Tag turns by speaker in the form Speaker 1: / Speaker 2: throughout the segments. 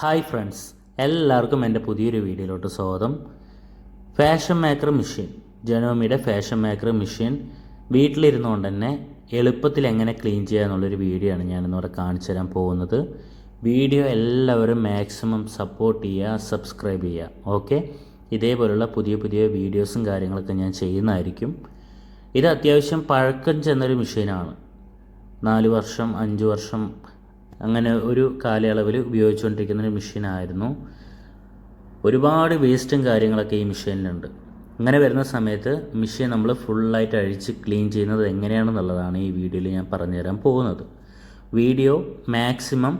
Speaker 1: Hi friends എല്ലാവർക്കും എന്റെ പുതിയൊരു വീഡിയോയിലോട്ട് സ്വാഗതം. ഫാഷൻ മേക്കർ മെഷീൻ ജനോമിയുടെ ഫാഷൻ മേക്കർ മെഷീൻ വീട്ടിലിരുന്നുകൊണ്ട് തന്നെ എളുപ്പത്തിൽ എങ്ങനെ ക്ലീൻ ചെയ്യുക എന്നുള്ളൊരു വീഡിയോ ആണ് ഞാനിന്നിവിടെ കാണിച്ചു തരാൻ പോകുന്നത്. വീഡിയോ എല്ലാവരും മാക്സിമം സപ്പോർട്ട് ചെയ്യുക സബ്സ്ക്രൈബ് ചെയ്യുക ഓക്കെ ഇതേപോലുള്ള പുതിയ പുതിയ വീഡിയോസും കാര്യങ്ങളൊക്കെ ഞാൻ ചെയ്യുന്നതായിരിക്കും. ഇത് അത്യാവശ്യം പഴക്കം ചെന്നൊരു മെഷീനാണ് നാല് വർഷം അഞ്ച് വർഷം അങ്ങനെ ഒരു കാലയളവിൽ ഉപയോഗിച്ചുകൊണ്ടിരിക്കുന്ന ഒരു മെഷീനായിരുന്നു. ഒരുപാട് വേസ്റ്റും കാര്യങ്ങളൊക്കെ ഈ മെഷീനിലുണ്ട്. അങ്ങനെ വരുന്ന സമയത്ത് മെഷീൻ നമ്മൾ ഫുള്ളായിട്ട് അഴിച്ച് ക്ലീൻ ചെയ്യുന്നത് എങ്ങനെയാണെന്നുള്ളതാണ് ഈ വീഡിയോയിൽ ഞാൻ പറഞ്ഞുതരാൻ പോകുന്നത്. വീഡിയോ മാക്സിമം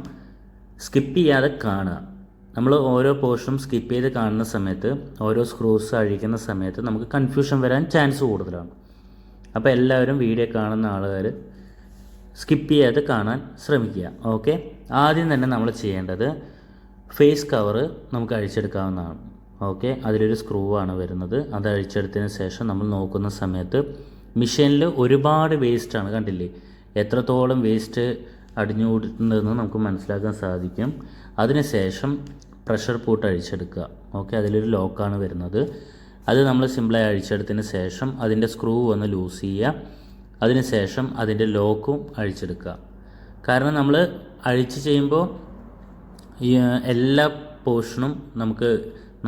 Speaker 1: സ്കിപ്പ് ചെയ്യാതെ കാണുക. നമ്മൾ ഓരോ പോർഷനും സ്കിപ്പ് ചെയ്ത് കാണുന്ന സമയത്ത് ഓരോ സ്ക്രൂസ് അഴിക്കുന്ന സമയത്ത് നമുക്ക് കൺഫ്യൂഷൻ വരാൻ ചാൻസ് കൂടുതലാണ്. അപ്പോൾ എല്ലാവരും വീഡിയോ കാണുന്ന ആളുകാർ സ്കിപ്പ് ചെയ്യാതെ കാണാൻ ശ്രമിക്കുക. ഓക്കെ? ആദ്യം തന്നെ നമ്മൾ ചെയ്യേണ്ടത് ഫേസ് കവറ് നമുക്ക് അഴിച്ചെടുക്കാവുന്നതാണ്. ഓക്കെ? അതിലൊരു സ്ക്രൂ ആണ് വരുന്നത്. അത് അഴിച്ചെടുത്തതിന് ശേഷം നമ്മൾ നോക്കുന്ന സമയത്ത് മിഷീനിൽ ഒരുപാട് വേസ്റ്റാണ് കണ്ടില്ലേ? എത്രത്തോളം വേസ്റ്റ് അടിഞ്ഞുകൂടുന്നതെന്ന് നമുക്ക് മനസ്സിലാക്കാൻ സാധിക്കും. അതിനുശേഷം പ്രഷർ പൂട്ട് അഴിച്ചെടുക്കുക. ഓക്കെ? അതിലൊരു ലോക്കാണ് വരുന്നത്. അത് നമ്മൾ സിമ്പിളായി അഴിച്ചെടുത്തതിന് ശേഷം അതിന്റെ സ്ക്രൂ ഒന്ന് ലൂസ് ചെയ്യുക. അതിനുശേഷം അതിന്റെ ലോക്കും അഴിച്ചെടുക്കുക. കാരണം നമ്മൾ അഴിച്ച് ചെയ്യുമ്പോൾ എല്ലാ പോർഷനും നമുക്ക്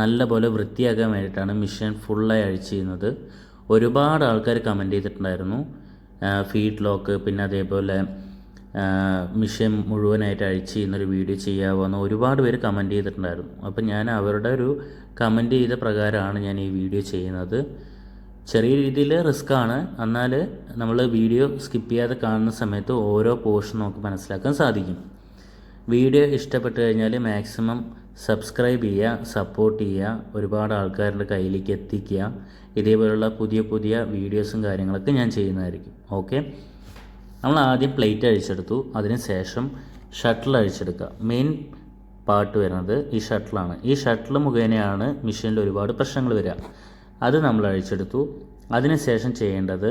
Speaker 1: നല്ലപോലെ വൃത്തിയാക്കാൻ വേണ്ടിയിട്ടാണ് മിഷൻ ഫുള്ളായി അഴിച്ച് ചെയ്യുന്നത് ഒരുപാട് ആൾക്കാർ കമന്റ് ചെയ്തിട്ടുണ്ടായിരുന്നു. ഫീഡ് ലോക്ക് പിന്നെ അതേപോലെ മിഷൻ മുഴുവനായിട്ട് അഴിച്ച് ചെയ്യുന്നൊരു വീഡിയോ ചെയ്യാവുന്ന ഒരുപാട് പേര് കമന്റ് ചെയ്തിട്ടുണ്ടായിരുന്നു. അപ്പം ഞാൻ അവരുടെ ഒരു കമന്റ് ചെയ്ത പ്രകാരമാണ് ഞാൻ ഈ വീഡിയോ ചെയ്യുന്നത്. ചെറിയ രീതിയിൽ റിസ്ക് ആണ്. എന്നാൽ നമ്മൾ വീഡിയോ സ്കിപ്പ് ചെയ്യാതെ കാണുന്ന സമയത്ത് ഓരോ പോർഷൻ നമുക്ക് മനസ്സിലാക്കാൻ സാധിക്കും. വീഡിയോ ഇഷ്ടപ്പെട്ട് കഴിഞ്ഞാൽ മാക്സിമം സബ്സ്ക്രൈബ് ചെയ്യുക സപ്പോർട്ട് ചെയ്യുക ഒരുപാട് ആൾക്കാരുടെ കയ്യിലേക്ക് എത്തിക്കുക. ഇതേപോലുള്ള പുതിയ പുതിയ വീഡിയോസും കാര്യങ്ങളൊക്കെ ഞാൻ ചെയ്യുന്നതായിരിക്കും. ഓക്കെ നമ്മൾ ആദ്യം പ്ലേറ്റ് അഴിച്ചെടുത്തു. അതിന് ശേഷം ഷട്ടിൽ അഴിച്ചെടുക്കുക. മെയിൻ പാർട്ട് വരുന്നത് ഈ ഷട്ടിലാണ് ഈ ഷട്ടിൽ മുഖേനയാണ് മെഷീനിൽ ഒരുപാട് പ്രശ്നങ്ങൾ വരിക. അത് നമ്മൾ അഴിച്ചെടുത്തു. അതിനുശേഷം ചെയ്യേണ്ടത്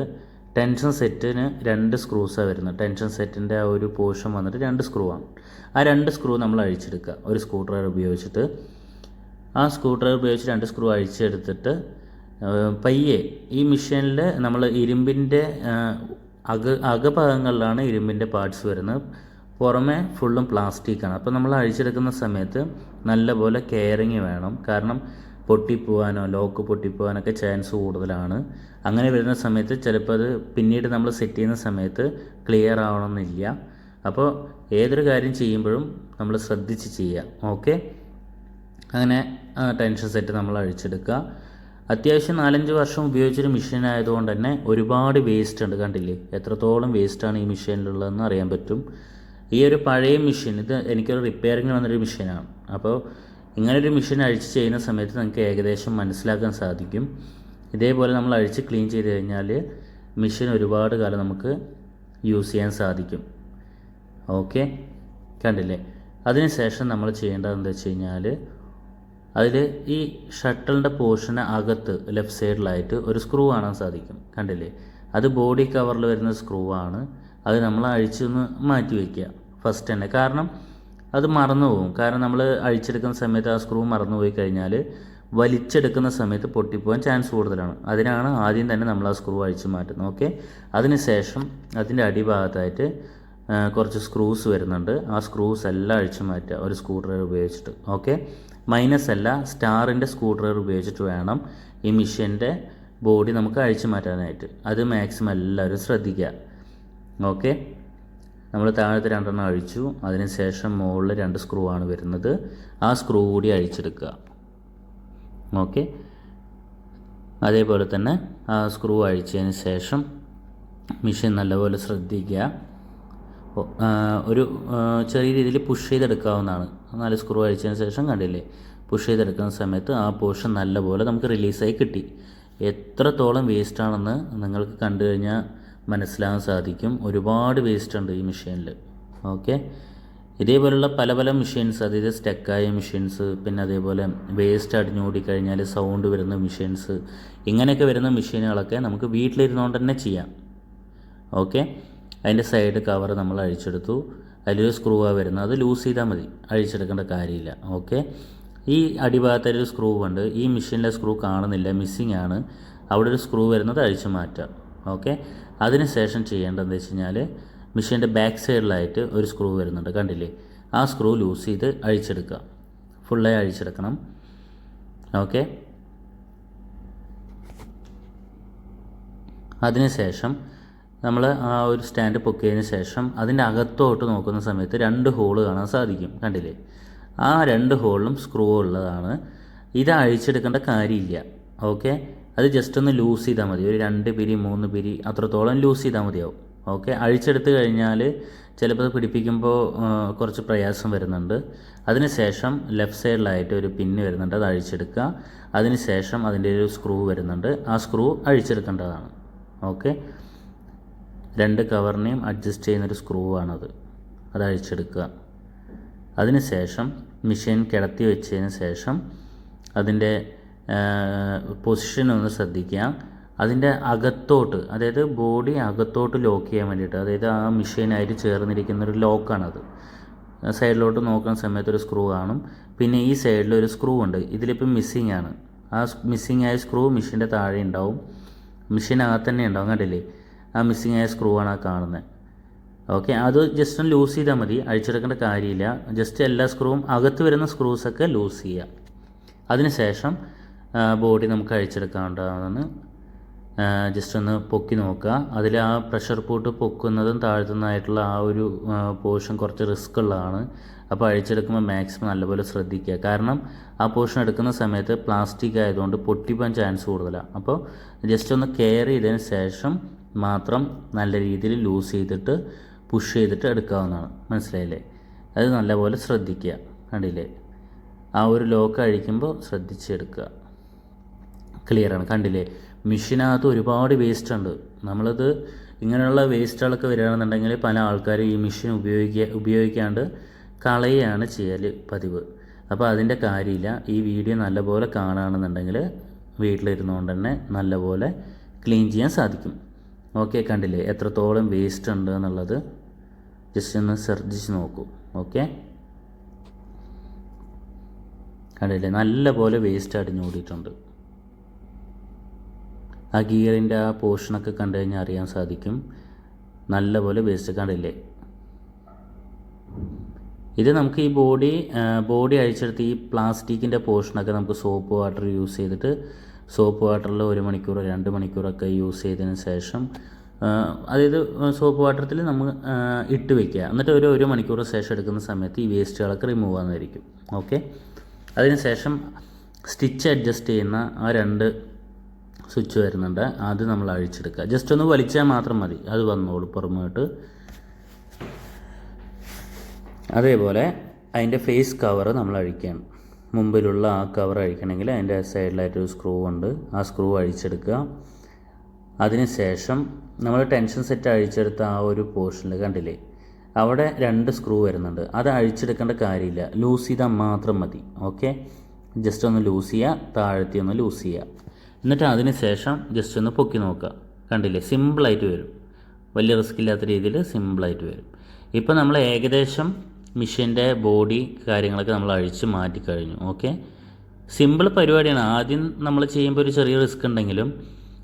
Speaker 1: ടെൻഷൻ സെറ്റിന് രണ്ട് സ്ക്രൂസാണ് വരുന്നത്. ടെൻഷൻ സെറ്റിന്റെ ആ ഒരു പോർഷൻ വന്നിട്ട് രണ്ട് സ്ക്രൂ ആണ്. ആ രണ്ട് സ്ക്രൂ നമ്മൾ അഴിച്ചെടുക്കുക. ഒരു സ്ക്രൂ ഡ്രൈവർ ഉപയോഗിച്ചിട്ട്. ആ സ്ക്രൂ ഡ്രൈവർ ഉപയോഗിച്ച് രണ്ട് സ്ക്രൂ അഴിച്ചെടുത്തിട്ട് പയ്യെ ഈ മിഷീനിൽ നമ്മൾ ഇരുമ്പിന്റെ അക അകഭാഗങ്ങളിലാണ് ഇരുമ്പിന്റെ പാർട്സ് വരുന്നത്. പുറമെ ഫുള്ളും പ്ലാസ്റ്റിക്കാണ്. അപ്പോൾ നമ്മൾ അഴിച്ചെടുക്കുന്ന സമയത്ത് നല്ലപോലെ കെയറിങ് വേണം. കാരണം പൊട്ടിപ്പോവാനോ ലോക്ക് പൊട്ടിപ്പോവാനൊക്കെ ചാൻസ് കൂടുതലാണ്. അങ്ങനെ വരുന്ന സമയത്ത് ചിലപ്പോൾ അത് പിന്നീട് നമ്മൾ സെറ്റ് ചെയ്യുന്ന സമയത്ത് ക്ലിയർ ആവണമെന്നില്ല. അപ്പോൾ ഏതൊരു കാര്യം ചെയ്യുമ്പോഴും നമ്മൾ ശ്രദ്ധിച്ച് ചെയ്യുക ഓക്കെ അങ്ങനെ ടെൻഷൻ സെറ്റ് നമ്മൾ അഴിച്ചെടുക്കുക അത്യാവശ്യം നാലഞ്ച് വർഷം ഉപയോഗിച്ചൊരു മെഷീൻ ആയതുകൊണ്ട് തന്നെ ഒരുപാട് വേസ്റ്റ് ഉണ്ട്. കണ്ടില്ലേ? എത്രത്തോളം വേസ്റ്റാണ് ഈ മെഷീനിലുള്ളതെന്ന് അറിയാൻ പറ്റും. ഈ ഒരു പഴയ മെഷീൻ ഇത് എനിക്കൊരു റിപ്പയറിങ്ങിന് വന്നൊരു മെഷീനാണ് അപ്പോൾ ഇങ്ങനൊരു മിഷൻ അഴിച്ച് ചെയ്യുന്ന സമയത്ത് നമുക്ക് ഏകദേശം മനസ്സിലാക്കാൻ സാധിക്കും. ഇതേപോലെ നമ്മൾ അഴിച്ച് ക്ലീൻ ചെയ്ത് കഴിഞ്ഞാൽ മിഷൻ ഒരുപാട് കാലം നമുക്ക് യൂസ് ചെയ്യാൻ സാധിക്കും. ഓക്കെ കണ്ടില്ലേ? അതിനുശേഷം നമ്മൾ ചെയ്യേണ്ടത് എന്താ വെച്ച് കഴിഞ്ഞാൽ അതിൽ ഈ ഷട്ടിലിന്റെ പോർഷന് അകത്ത് ലെഫ്റ്റ് സൈഡിലായിട്ട് ഒരു സ്ക്രൂ കാണാൻ സാധിക്കും. കണ്ടില്ലേ? അത് ബോഡി കവറിൽ വരുന്ന സ്ക്രൂ ആണ്. അത് നമ്മൾ അഴിച്ചൊന്ന് മാറ്റി വയ്ക്കുക ഫസ്റ്റ് തന്നെ. കാരണം അത് മറന്നു പോകും കാരണം നമ്മൾ അഴിച്ചെടുക്കുന്ന സമയത്ത് ആ സ്ക്രൂ മറന്നു പോയി കഴിഞ്ഞാൽ വലിച്ചെടുക്കുന്ന സമയത്ത് പൊട്ടിപ്പോകാൻ ചാൻസ് കൂടുതലാണ്. അതിനാണ് ആദ്യം തന്നെ നമ്മൾ ആ സ്ക്രൂ അഴിച്ചു മാറ്റുന്നത്. ഓക്കെ അതിനുശേഷം അതിന്റെ അടിഭാഗത്തായിട്ട് കുറച്ച് സ്ക്രൂസ് വരുന്നുണ്ട്. ആ സ്ക്രൂസ് എല്ലാം അഴിച്ചു മാറ്റുക. ഒരു സ്ക്രൂ ഡ്രൈവർ ഉപയോഗിച്ചിട്ട്. ഓക്കെ മൈനസ് അല്ല സ്റ്റാറിന്റെ സ്ക്രൂ ഡ്രൈവർ ഉപയോഗിച്ചിട്ട് വേണം ഈ മിഷീന്റെ ബോഡി നമുക്ക് അഴിച്ചു മാറ്റാനായിട്ട്. അത് മാക്സിമം എല്ലാവരും ശ്രദ്ധിക്കുക. ഓക്കെ നമ്മൾ താഴത്തെ രണ്ടെണ്ണം അഴിച്ചു. അതിനുശേഷം മുകളിൽ രണ്ട് സ്ക്രൂ ആണ് വരുന്നത്. ആ സ്ക്രൂ കൂടി അഴിച്ചെടുക്കുക. ഓക്കെ അതേപോലെ തന്നെ ആ സ്ക്രൂ അഴിച്ചതിന് ശേഷം മെഷീൻ നല്ലപോലെ ശ്രദ്ധിക്കുക. ഒരു ചെറിയ രീതിയിൽ പുഷ് ചെയ്തെടുക്കാവുന്നതാണ്. നാല് സ്ക്രൂ അഴിച്ചതിന് ശേഷം കണ്ടില്ലേ? പുഷ് ചെയ്തെടുക്കുന്ന സമയത്ത് ആ പോർഷൻ നല്ലപോലെ നമുക്ക് റിലീസായി കിട്ടി. എത്രത്തോളം വേസ്റ്റാണെന്ന് നിങ്ങൾക്ക് കണ്ടു കഴിഞ്ഞാൽ മനസ്സിലാകാൻ സാധിക്കും. ഒരുപാട് വേസ്റ്റ് ഉണ്ട് ഈ മെഷീനിൽ ഓക്കെ ഇതേപോലുള്ള പല പല മെഷീൻസ് അതായത് സ്റ്റക്കായ മെഷീൻസ് പിന്നെ അതേപോലെ വേസ്റ്റ് അടിഞ്ഞുകൂടിക്കഴിഞ്ഞാൽ സൗണ്ട് വരുന്ന മെഷീൻസ് ഇങ്ങനെയൊക്കെ വരുന്ന മെഷീനുകളൊക്കെ നമുക്ക് വീട്ടിലിരുന്നുകൊണ്ട് തന്നെ ചെയ്യാം. ഓക്കെ അതിന്റെ സൈഡ് കവർ നമ്മൾ അഴിച്ചെടുത്തു. അതിലൊരു സ്ക്രൂ ആ വരുന്നത്. അത് ലൂസ് ചെയ്താൽ മതി. അഴിച്ചെടുക്കേണ്ട കാര്യമില്ല. ഓക്കെ ഈ അടിഭാഗത്തൊരു സ്ക്രൂ ഉണ്ട്. ഈ മെഷീനിലെ സ്ക്രൂ കാണുന്നില്ല. മിസ്സിങ് ആണ്. അവിടെ ഒരു സ്ക്രൂ വരുന്നത് അഴിച്ചു മാറ്റാം. ഓക്കെ അതിന് ശേഷം ചെയ്യേണ്ടതെന്ന് വെച്ച് കഴിഞ്ഞാൽ മെഷീന്റെ ബാക്ക് സൈഡിലായിട്ട് ഒരു സ്ക്രൂ വരുന്നുണ്ട് കണ്ടില്ലേ? ആ സ്ക്രൂ ലൂസ് ചെയ്ത് അഴിച്ചെടുക്കുക. ഫുള്ളായി അഴിച്ചെടുക്കണം. ഓക്കെ അതിനുശേഷം നമ്മൾ ആ ഒരു സ്റ്റാൻഡ് പൊക്കിയതിന് ശേഷം അതിന്റെ അകത്തോട്ട് നോക്കുന്ന സമയത്ത് രണ്ട് ഹോൾ കാണാൻ സാധിക്കും കണ്ടില്ലേ? ആ രണ്ട് ഹോളിലും സ്ക്രൂ ഉള്ളതാണ്. ഇത് അഴിച്ചെടുക്കേണ്ട കാര്യമില്ല. ഓക്കെ അത് ജസ്റ്റ് ഒന്ന് ലൂസ് ചെയ്താൽ മതി. ഒരു രണ്ട് പിരി മൂന്ന് പിരി അത്രത്തോളം ലൂസ് ചെയ്താൽ മതിയാവും. ഓക്കെ അഴിച്ചെടുത്ത് കഴിഞ്ഞാൽ ചിലപ്പോൾ അത് പിടിപ്പിക്കുമ്പോൾ കുറച്ച് പ്രയാസം വരുന്നുണ്ട്. അതിനുശേഷം ലെഫ്റ്റ് സൈഡിലായിട്ട് ഒരു പിന്ന് വരുന്നുണ്ട്. അത് അഴിച്ചെടുക്കുക. അതിനുശേഷം അതിന്റെ ഒരു സ്ക്രൂ വരുന്നുണ്ട്. ആ സ്ക്രൂ അഴിച്ചെടുക്കേണ്ടതാണ്. ഓക്കെ രണ്ട് കവറിനെയും അഡ്ജസ്റ്റ് ചെയ്യുന്നൊരു സ്ക്രൂ ആണത്. അത് അഴിച്ചെടുക്കുക. അതിനുശേഷം മെഷീൻ കിടത്തി വെച്ചതിന് ശേഷം അതിന്റെ പൊസിഷൻ ഒന്ന് ശ്രദ്ധിക്കുക. അതിന്റെ അകത്തോട്ട് അതായത് ബോഡി അകത്തോട്ട് ലോക്ക് ചെയ്യാൻ വേണ്ടിയിട്ട് അതായത് ആ മെഷീനായിട്ട് ചേർന്നിരിക്കുന്ന ഒരു ലോക്കാണത് സൈഡിലോട്ട് നോക്കുന്ന സമയത്ത് ഒരു സ്ക്രൂ കാണും. പിന്നെ ഈ സൈഡിൽ ഒരു സ്ക്രൂ ഉണ്ട്. ഇതിലിപ്പം മിസ്സിങ് ആണ്. ആ മിസ്സിങ് ആയ സ്ക്രൂ മെഷീന്റെ താഴെ ഉണ്ടാവും. മെഷീനകത്ത് തന്നെ ഉണ്ടാവും. കണ്ടില്ലേ? ആ മിസ്സിങ് ആയ സ്ക്രൂ ആണ് ആ കാണുന്നത് ഓക്കെ അത് ജസ്റ്റ് ഒന്ന് ലൂസ് ചെയ്താൽ മതി. അഴിച്ചെടുക്കേണ്ട കാര്യമില്ല. ജസ്റ്റ് എല്ലാ സ്ക്രൂവും അകത്ത് വരുന്ന സ്ക്രൂസൊക്കെ ലൂസ് ചെയ്യുക. അതിനുശേഷം ബോഡി നമുക്ക് അഴിച്ചെടുക്കാവുന്നതാണ് ജസ്റ്റ് ഒന്ന് പൊക്കി നോക്കുക. അതിൽ ആ പ്രഷർ പൂട്ട് പൊക്കുന്നതും താഴ്ത്തുന്നതായിട്ടുള്ള ആ ഒരു പോർഷൻ കുറച്ച് റിസ്ക് ഉള്ളതാണ്. അപ്പോൾ അഴിച്ചെടുക്കുമ്പോൾ മാക്സിമം നല്ലപോലെ ശ്രദ്ധിക്കുക. കാരണം ആ പോർഷൻ എടുക്കുന്ന സമയത്ത് പ്ലാസ്റ്റിക് ആയതുകൊണ്ട് പൊട്ടിപ്പോൻ ചാൻസ് കൂടുതലാണ്. അപ്പോൾ ജസ്റ്റ് ഒന്ന് കെയർ ചെയ്തതിന് ശേഷം മാത്രം നല്ല രീതിയിൽ ലൂസ് ചെയ്തിട്ട് പുഷ് ചെയ്തിട്ട് എടുക്കാവുന്നതാണ്. മനസ്സിലായില്ലേ? അത് നല്ലപോലെ ശ്രദ്ധിക്കുക. കണ്ടില്ലേ? ആ ഒരു ലോക്ക് അഴിക്കുമ്പോൾ ശ്രദ്ധിച്ചെടുക്കുക ക്ലിയറാണ് കണ്ടില്ലേ? മെഷീനകത്ത് ഒരുപാട് വേസ്റ്റ് ഉണ്ട്. നമ്മളത് ഇങ്ങനെയുള്ള വേസ്റ്റുകളൊക്കെ വരികയാണെന്നുണ്ടെങ്കിൽ പല ആൾക്കാരും ഈ മെഷീൻ ഉപയോഗിക്കുക ഉപയോഗിക്കാണ്ട് കളയുകയാണ് ചെയ്യൽ പതിവ്. അപ്പോൾ അതിന്റെ കാര്യമില്ല. ഈ വീഡിയോ നല്ലപോലെ കാണുകയാണെന്നുണ്ടെങ്കിൽ വീട്ടിലിരുന്നുകൊണ്ട് തന്നെ നല്ലപോലെ ക്ലീൻ ചെയ്യാൻ സാധിക്കും. ഓക്കെ കണ്ടില്ലേ? എത്രത്തോളം വേസ്റ്റ് ഉണ്ട് എന്നുള്ളത് ജസ്റ്റ് ഒന്ന് ശ്രദ്ധിച്ച് നോക്കൂ. ഓക്കെ കണ്ടില്ലേ? നല്ലപോലെ വേസ്റ്റ് അടിഞ്ഞു കൂടിയിട്ടുണ്ട് ആ ഗിയറിന്റെ ആ പോർഷനൊക്കെ കണ്ടു കഴിഞ്ഞാൽ അറിയാൻ സാധിക്കും. നല്ലപോലെ വേസ്റ്റ് കണ്ടില്ലേ ഇത് നമുക്ക് ഈ ബോഡി ബോഡി അഴിച്ചെടുത്ത് ഈ പ്ലാസ്റ്റിക്കിന്റെ പോർഷനൊക്കെ നമുക്ക് സോപ്പ് വാട്ടർ യൂസ് ചെയ്തിട്ട് സോപ്പ് വാട്ടറിൽ ഒരു മണിക്കൂറോ രണ്ട് മണിക്കൂറൊക്കെ യൂസ് ചെയ്തതിന് ശേഷം അതായത് സോപ്പ് വാട്ടറിൽ നമ്മൾ ഇട്ട് വെക്കുക. എന്നിട്ട് ഒരു ഒരു മണിക്കൂർ ശേഷം എടുക്കുന്ന സമയത്ത് ഈ വേസ്റ്റുകളൊക്കെ റിമൂവ് ആകുന്നതായിരിക്കും ഓക്കെ അതിന് ശേഷം സ്റ്റിച്ച് അഡ്ജസ്റ്റ് ചെയ്യുന്ന ആ രണ്ട് സ്വിച്ച് വരുന്നുണ്ട്. അത് നമ്മൾ അഴിച്ചെടുക്കുക. ജസ്റ്റ് ഒന്ന് വലിച്ചാൽ മാത്രം മതി. അത് വന്നോളൂ പുറമോട്ട്. അതേപോലെ അതിന്റെ ഫേസ് കവർ നമ്മൾ അഴിക്കണം. മുമ്പിലുള്ള ആ കവർ അഴിക്കണമെങ്കിൽ അതിന്റെ സൈഡിലായിട്ടൊരു സ്ക്രൂ ഉണ്ട്. ആ സ്ക്രൂ അഴിച്ചെടുക്കുക. അതിന് ശേഷം നമ്മൾ ടെൻഷൻ സെറ്റ് അഴിച്ചെടുത്ത ആ ഒരു പോർഷനിൽ കണ്ടില്ലേ? അവിടെ രണ്ട് സ്ക്രൂ വരുന്നുണ്ട്. അത് അഴിച്ചെടുക്കേണ്ട കാര്യമില്ല. ലൂസ് ചെയ്താൽ മാത്രം മതി. ഓക്കെ? ജസ്റ്റ് ഒന്ന് ലൂസ് ചെയ്യുക. താഴ്ത്തി ഒന്ന് ലൂസ് ചെയ്യുക. എന്നിട്ട് അതിന് ശേഷം ജസ്റ്റ് ഒന്ന് പൊക്കി നോക്കുക. കണ്ടില്ലേ? സിമ്പിളായിട്ട് വരും. വലിയ റിസ്ക് ഇല്ലാത്ത രീതിയിൽ സിമ്പിളായിട്ട് വരും. ഇപ്പോൾ നമ്മൾ ഏകദേശം മിഷീന്റെ ബോഡി കാര്യങ്ങളൊക്കെ നമ്മൾ അഴിച്ച് മാറ്റിക്കഴിഞ്ഞു ഓക്കെ സിമ്പിൾ പരിപാടിയാണ്. ആദ്യം നമ്മൾ ചെയ്യുമ്പോൾ ഒരു ചെറിയ റിസ്ക് ഉണ്ടെങ്കിലും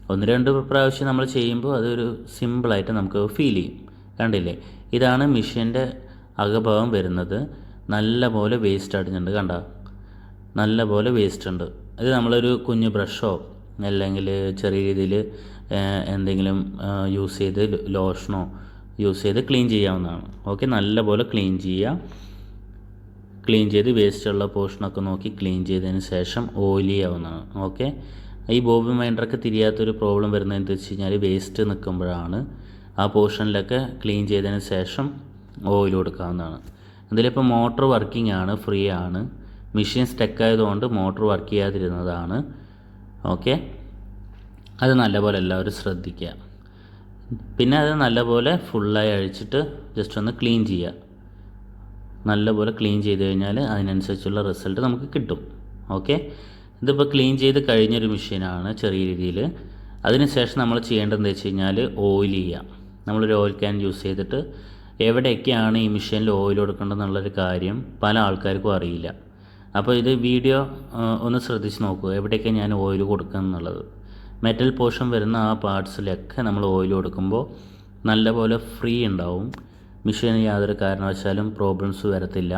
Speaker 1: ഒന്ന് രണ്ട് പ്രാവശ്യം നമ്മൾ ചെയ്യുമ്പോൾ അതൊരു സിമ്പിളായിട്ട് നമുക്ക് ഫീൽ ചെയ്യും. കണ്ടില്ലേ? ഇതാണ് മിഷീന്റെ അകഭാവം വരുന്നത്. നല്ല പോലെ വേസ്റ്റ് അടിഞ്ഞിട്ടുണ്ട്. കണ്ട? നല്ല പോലെ വേസ്റ്റ് ഉണ്ട്. ഇത് നമ്മളൊരു കുഞ്ഞു ബ്രഷോ അല്ലെങ്കിൽ ചെറിയ രീതിയിൽ എന്തെങ്കിലും യൂസ് ചെയ്ത് ലോഷനോ യൂസ് ചെയ്ത് ക്ലീൻ ചെയ്യാവുന്നതാണ്. ഓക്കെ നല്ലപോലെ ക്ലീൻ ചെയ്യുക. ക്ലീൻ ചെയ്ത് വേസ്റ്റുള്ള പോർഷനൊക്കെ നോക്കി ക്ലീൻ ചെയ്തതിന് ശേഷം ഓയിൽ ചെയ്യാവുന്നതാണ്. ഓക്കെ ഈ ബോബി മൈൻഡറൊക്കെ തിരിയാത്തൊരു പ്രോബ്ലം വരുന്നത് എന്താ വെച്ച് കഴിഞ്ഞാൽ വേസ്റ്റ് നിൽക്കുമ്പോഴാണ് ആ പോർഷനിലൊക്കെ ക്ലീൻ ചെയ്തതിന് ശേഷം ഓയിൽ കൊടുക്കാവുന്നതാണ്. ഇതിലിപ്പോൾ മോട്ടർ വർക്കിംഗ് ആണ് ഫ്രീ ആണ്. മെഷീൻ സ്റ്റക്ക് ആയതുകൊണ്ട് മോട്ടർ വർക്ക് ചെയ്യാതിരുന്നതാണ്. ഓക്കെ? അത് നല്ലപോലെ എല്ലാവരും ശ്രദ്ധിക്കുക. പിന്നെ അത് നല്ലപോലെ ഫുള്ളായി അഴിച്ചിട്ട് ജസ്റ്റ് ഒന്ന് ക്ലീൻ ചെയ്യുക. നല്ലപോലെ ക്ലീൻ ചെയ്ത് കഴിഞ്ഞാൽ അതിനനുസരിച്ചുള്ള റിസൾട്ട് നമുക്ക് കിട്ടും. ഓക്കെ? ഇതിപ്പോൾ ക്ലീൻ ചെയ്ത് കഴിഞ്ഞൊരു മെഷീനാണ് ചെറിയ രീതിയിൽ അതിനുശേഷം നമ്മൾ ചെയ്യേണ്ടതെന്ന് വെച്ച് കഴിഞ്ഞാൽ ഓയിൽ ചെയ്യുക. നമ്മളൊരു ഓയിൽ ക്യാൻ യൂസ് ചെയ്തിട്ട് എവിടെയൊക്കെയാണ് ഈ മെഷീനിൽ ഓയിൽ കൊടുക്കേണ്ടതെന്നുള്ളൊരു കാര്യം പല ആൾക്കാർക്കും അറിയില്ല. അപ്പോൾ ഇത് വീഡിയോ ഒന്ന് ശ്രദ്ധിച്ച് നോക്കൂ. എവിടെയൊക്കെ ഞാൻ ഓയിൽ കൊടുക്കുക എന്നുള്ളത്. മെറ്റൽ പോർഷൻ വരുന്ന ആ പാർട്സിലൊക്കെ നമ്മൾ ഓയിൽ കൊടുക്കുമ്പോൾ നല്ലപോലെ ഫ്രീ ഉണ്ടാവും. മെഷീന് യാതൊരു കാരണവശാലും പ്രോബ്ലംസ് വരത്തില്ല.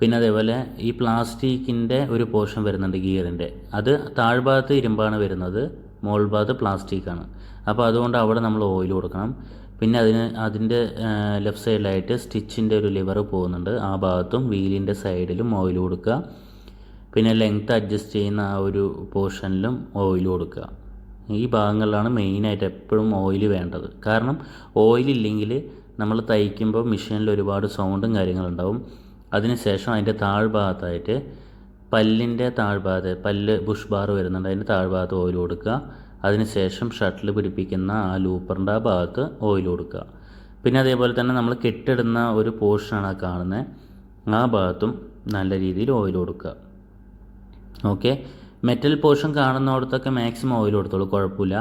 Speaker 1: പിന്നെ അതേപോലെ ഈ പ്ലാസ്റ്റിക്കിന്റെ ഒരു പോർഷൻ വരുന്നുണ്ട് ഗിയറിന്റെ അത് താഴ്ഭാഗത്ത് ഇരുമ്പാണ് വരുന്നത്. മോൾ ഭാഗത്ത് പ്ലാസ്റ്റിക്കാണ് അപ്പോൾ അതുകൊണ്ട് അവിടെ നമ്മൾ ഓയിൽ കൊടുക്കണം. പിന്നെ അതിന് അതിന്റെ ലെഫ്റ്റ് സൈഡിലായിട്ട് സ്റ്റിച്ചിന്റെ ഒരു ലിവർ പോകുന്നുണ്ട്. ആ ഭാഗത്തും വീലിന്റെ സൈഡിലും ഓയിൽ കൊടുക്കുക. പിന്നെ ലെങ്ത്ത് അഡ്ജസ്റ്റ് ചെയ്യുന്ന ആ ഒരു പോർഷനിലും ഓയിൽ കൊടുക്കുക. ഈ ഭാഗങ്ങളിലാണ് മെയിനായിട്ട് എപ്പോഴും ഓയിൽ വേണ്ടത്. കാരണം ഓയിൽ ഇല്ലെങ്കിൽ നമ്മൾ തയ്ക്കുമ്പോൾ മെഷീനിൽ ഒരുപാട് സൗണ്ടും കാര്യങ്ങളുണ്ടാവും അതിനുശേഷം അതിന്റെ താഴ്ഭാഗത്തായിട്ട് പല്ലിന്റെ താഴ്ഭാഗത്ത് പല്ല് ബുഷ് ബാർ വരുന്നുണ്ട്. അതിന്റെ താഴ്ഭാഗത്ത് ഓയിൽ കൊടുക്കുക. അതിനുശേഷം ഷട്ടിൽ പിടിപ്പിക്കുന്ന ആ ലൂപ്പറിന്റെ ആ ഭാഗത്ത് ഓയിൽ കൊടുക്കുക. പിന്നെ അതേപോലെ തന്നെ നമ്മൾ കെട്ടിടുന്ന ഒരു പോർഷനാണ് കാണുന്നത്. ആ ഭാഗത്തും നല്ല രീതിയിൽ ഓയിൽ കൊടുക്കുക. ഓക്കെ മെറ്റൽ പോർഷൻ കാണുന്നിടത്തൊക്കെ മാക്സിമം ഓയിൽ കൊടുത്തോളൂ കുഴപ്പമില്ല.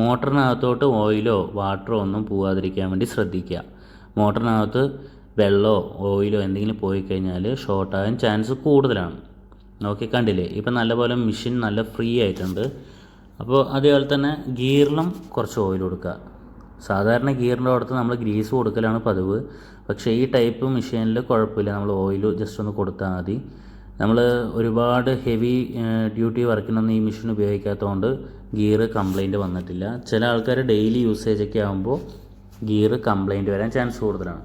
Speaker 1: മോട്ടറിനകത്തോട്ട് ഓയിലോ വാട്ടറോ ഒന്നും പോകാതിരിക്കാൻ വേണ്ടി ശ്രദ്ധിക്കുക. മോട്ടറിനകത്ത് വെള്ളമോ ഓയിലോ എന്തെങ്കിലും പോയി കഴിഞ്ഞാൽ ഷോർട്ടാകാൻ ചാൻസ് കൂടുതലാണ്. ഓക്കെ കണ്ടില്ലേ? ഇപ്പം നല്ലപോലെ മെഷീൻ നല്ല ഫ്രീ ആയിട്ടുണ്ട്. അപ്പോൾ അതേപോലെ തന്നെ ഗീറിലും കുറച്ച് ഓയിൽ കൊടുക്കുക. സാധാരണ ഗിയറിന്റെ അടുത്ത് നമ്മൾ ഗ്രീസ് കൊടുക്കലാണ് പതിവ്. പക്ഷേ ഈ ടൈപ്പ് മെഷീനിൽ കുഴപ്പമില്ല. നമ്മൾ ഓയിൽ ജസ്റ്റ് ഒന്ന് കൊടുത്താൽ മതി. നമ്മൾ ഒരുപാട് ഹെവി ഡ്യൂട്ടി വർക്കിനൊന്നും ഈ മെഷീൻ ഉപയോഗിക്കാത്തതുകൊണ്ട് ഗിയർ കംപ്ലൈന്റ് വന്നിട്ടില്ല. ചില ആൾക്കാർ ഡെയിലി യൂസേജ് ഒക്കെ ആകുമ്പോൾ ഗിയർ കംപ്ലൈന്റ് വരാൻ ചാൻസ് കൂടുതലാണ്.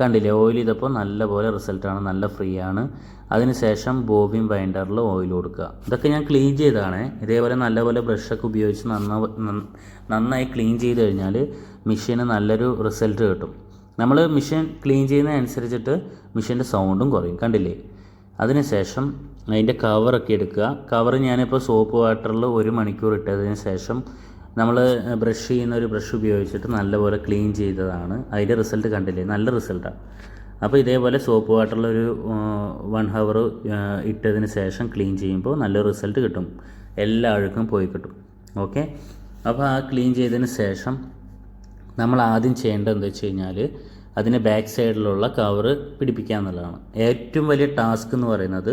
Speaker 1: കണ്ടില്ലേ ഓയിൽ ചെയ്തപ്പോൾ നല്ല പോലെ റിസൾട്ടാണ് നല്ല ഫ്രീ ആണ്. അതിനുശേഷം ബോബിൻ ബൈൻഡറിൽ ഓയിൽ കൊടുക്കുക. ഇതൊക്കെ ഞാൻ ക്ലീൻ ചെയ്തതാണ്. ഇതേപോലെ നല്ലപോലെ ബ്രഷൊക്കെ ഉപയോഗിച്ച് നന്ന നന്ന- നന്നായി ക്ലീൻ ചെയ്ത് കഴിഞ്ഞാൽ മെഷീന് നല്ലൊരു റിസൾട്ട് കിട്ടും. നമ്മൾ മെഷീൻ ക്ലീൻ ചെയ്യുന്നതനുസരിച്ചിട്ട് മെഷീന്റെ സൗണ്ടും കുറയും. കണ്ടില്ലേ? അതിനുശേഷം അതിന്റെ കവറൊക്കെ എടുക്കുക. കവർ ഞാനിപ്പോൾ സോപ്പ് വാട്ടറിൽ ഒരു മണിക്കൂർ ഇട്ടതിന് ശേഷം നമ്മൾ ബ്രഷ് ചെയ്യുന്ന ഒരു ബ്രഷ് ഉപയോഗിച്ചിട്ട് നല്ലപോലെ ക്ലീൻ ചെയ്തതാണ്. അതിന്റെ റിസൾട്ട് കണ്ടില്ലേ? നല്ല റിസൾട്ടാണ് അപ്പോൾ ഇതേപോലെ സോപ്പ് വാട്ടറിലൊരു വൺ ഹവർ ഇട്ടതിന് ശേഷം ക്ലീൻ ചെയ്യുമ്പോൾ നല്ല റിസൾട്ട് കിട്ടും. എല്ലാ അഴുക്കും പോയി കിട്ടും. ഓക്കെ അപ്പോൾ ആ ക്ലീൻ ചെയ്തതിന് ശേഷം നമ്മൾ ആദ്യം ചെയ്യേണ്ടത് എന്താ വെച്ച് കഴിഞ്ഞാൽ അതിന് ബാക്ക് സൈഡിലുള്ള കവർ പിടിപ്പിക്കുക എന്നുള്ളതാണ്. ഏറ്റവും വലിയ ടാസ്ക് എന്ന് പറയുന്നത്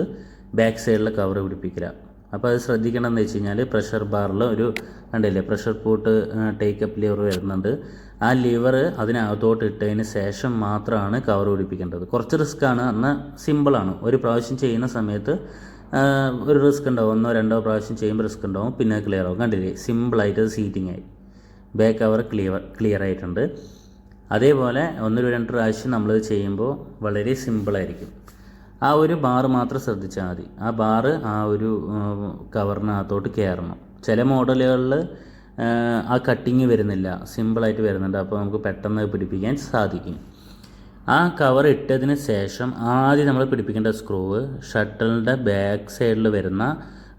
Speaker 1: ബാക്ക് സൈഡിലെ കവർ പിടിപ്പിക്കുക. അപ്പോൾ അത് ശ്രദ്ധിക്കണം എന്ന് വെച്ച് കഴിഞ്ഞാൽ പ്രഷർ ബാറിൽ ഒരു കണ്ടില്ലേ പ്രഷർ പൂട്ട് ടേക്കപ്പ് ലിവർ വരുന്നുണ്ട്. ആ ലിവർ അതിനകത്തോട്ട് ഇട്ടതിന് ശേഷം മാത്രമാണ് കവർ പിടിപ്പിക്കേണ്ടത്. കുറച്ച് റിസ്ക്കാണ് എന്നാൽ സിമ്പിളാണ് ഒരു പ്രാവശ്യം ചെയ്യുന്ന സമയത്ത് ഒരു റിസ്ക് ഉണ്ടാവും. ഒന്നോ രണ്ടോ പ്രാവശ്യം ചെയ്യുമ്പോൾ റിസ്ക് ഉണ്ടാവും. പിന്നെ ക്ലിയർ ആവും. കണ്ടില്ലേ സിമ്പിളായിട്ട് സീറ്റിംഗ് ആയി. ബാക്ക് കവർ ക്ലിയർ ക്ലിയർ ആയിട്ടുണ്ട്. അതേപോലെ ഒന്നൊരു രണ്ട് പ്രാവശ്യം നമ്മളിത് ചെയ്യുമ്പോൾ വളരെ സിമ്പിളായിരിക്കും ആ ഒരു ബാറ് മാത്രം ശ്രദ്ധിച്ചാൽ മതി. ആ ബാറ് ആ ഒരു കവറിനകത്തോട്ട് കയറണം. ചില മോഡലുകളിൽ ആ കട്ടിങ് വരുന്നില്ല. സിമ്പിളായിട്ട് വരുന്നുണ്ട്. അപ്പോൾ നമുക്ക് പെട്ടെന്ന് പിടിപ്പിക്കാൻ സാധിക്കും. ആ കവർ ഇട്ടതിന് ശേഷം ആദ്യം നമ്മൾ പിടിപ്പിക്കേണ്ട സ്ക്രൂവ് ഷട്ടിലിന്റെ ബാക്ക് സൈഡിൽ വരുന്ന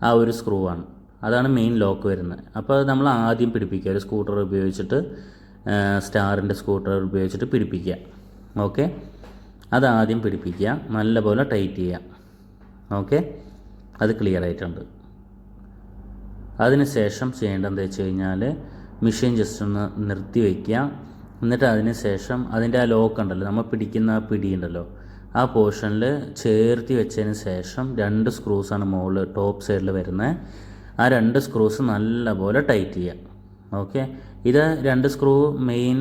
Speaker 1: ആ ഒരു സ്ക്രൂ ആണ് അതാണ് മെയിൻ ലോക്ക് വരുന്നത്. അപ്പോൾ നമ്മൾ ആദ്യം പിടിപ്പിക്കുക. ഒരു സ്കൂട്ടർ ഉപയോഗിച്ചിട്ട് സ്റ്റാറിന്റെ സ്കൂട്ടർ ഉപയോഗിച്ചിട്ട് പിടിപ്പിക്കുക. ഓക്കെ? അത് ആദ്യം പിടിപ്പിക്കുക നല്ലപോലെ ടൈറ്റ് ചെയ്യുക. ഓക്കെ അത് ക്ലിയർ ആയിട്ടുണ്ട്. അതിനുശേഷം ചെയ്യേണ്ടത് എന്താ വെച്ച് കഴിഞ്ഞാൽ മെഷീൻ ജസ്റ്റ് ഒന്ന് നിർത്തി വയ്ക്കുക എന്നിട്ട് അതിന് ശേഷം അതിന്റെ ആ ലോക്ക് ഉണ്ടല്ലോ നമ്മൾ പിടിക്കുന്ന ആ പിടി ഉണ്ടല്ലോ ആ പോർഷനിൽ ചേർത്തി വെച്ചതിന് ശേഷം രണ്ട് സ്ക്രൂസാണ് മുകളിൽ ടോപ്പ് സൈഡിൽ വരുന്നത് ആ രണ്ട് സ്ക്രൂസ് നല്ലപോലെ ടൈറ്റ് ചെയ്യുക. ഓക്കെ ഇത് രണ്ട് സ്ക്രൂ മെയിൻ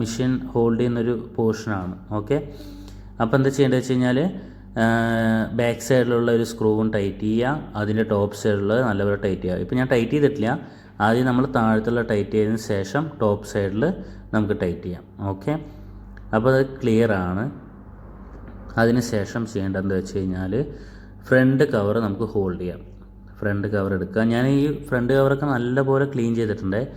Speaker 1: മെഷീൻ ഹോൾഡ് ചെയ്യുന്നൊരു പോർഷനാണ് ഓക്കെ അപ്പോൾ എന്താ ചെയ്യേണ്ടത് വെച്ച് കഴിഞ്ഞാൽ ബാക്ക് സൈഡിലുള്ള ഒരു സ്ക്രൂവും ടൈറ്റ് ചെയ്യുക. അതിന്റെ ടോപ്പ് സൈഡിൽ നല്ലപോലെ ടൈറ്റ് ചെയ്യുക. ഇപ്പോൾ ഞാൻ ടൈറ്റ് ചെയ്തിട്ടില്ല. ആദ്യം നമ്മൾ താഴത്തുള്ള ടൈറ്റ് ചെയ്തതിന് ശേഷം ടോപ്പ് സൈഡിൽ നമുക്ക് ടൈറ്റ് ചെയ്യാം. ഓക്കെ അപ്പോൾ അത് ക്ലിയർ ആണ്. അതിന് ശേഷം ചെയ്യേണ്ടതെന്ന് വെച്ച് കഴിഞ്ഞാൽ ഫ്രണ്ട് കവർ നമുക്ക് ഹോൾഡ് ചെയ്യാം. ഫ്രണ്ട് കവർ എടുക്കുക. ഞാൻ ഈ ഫ്രണ്ട് കവറൊക്കെ നല്ലപോലെ ക്ലീൻ ചെയ്തിട്ടുണ്ട്.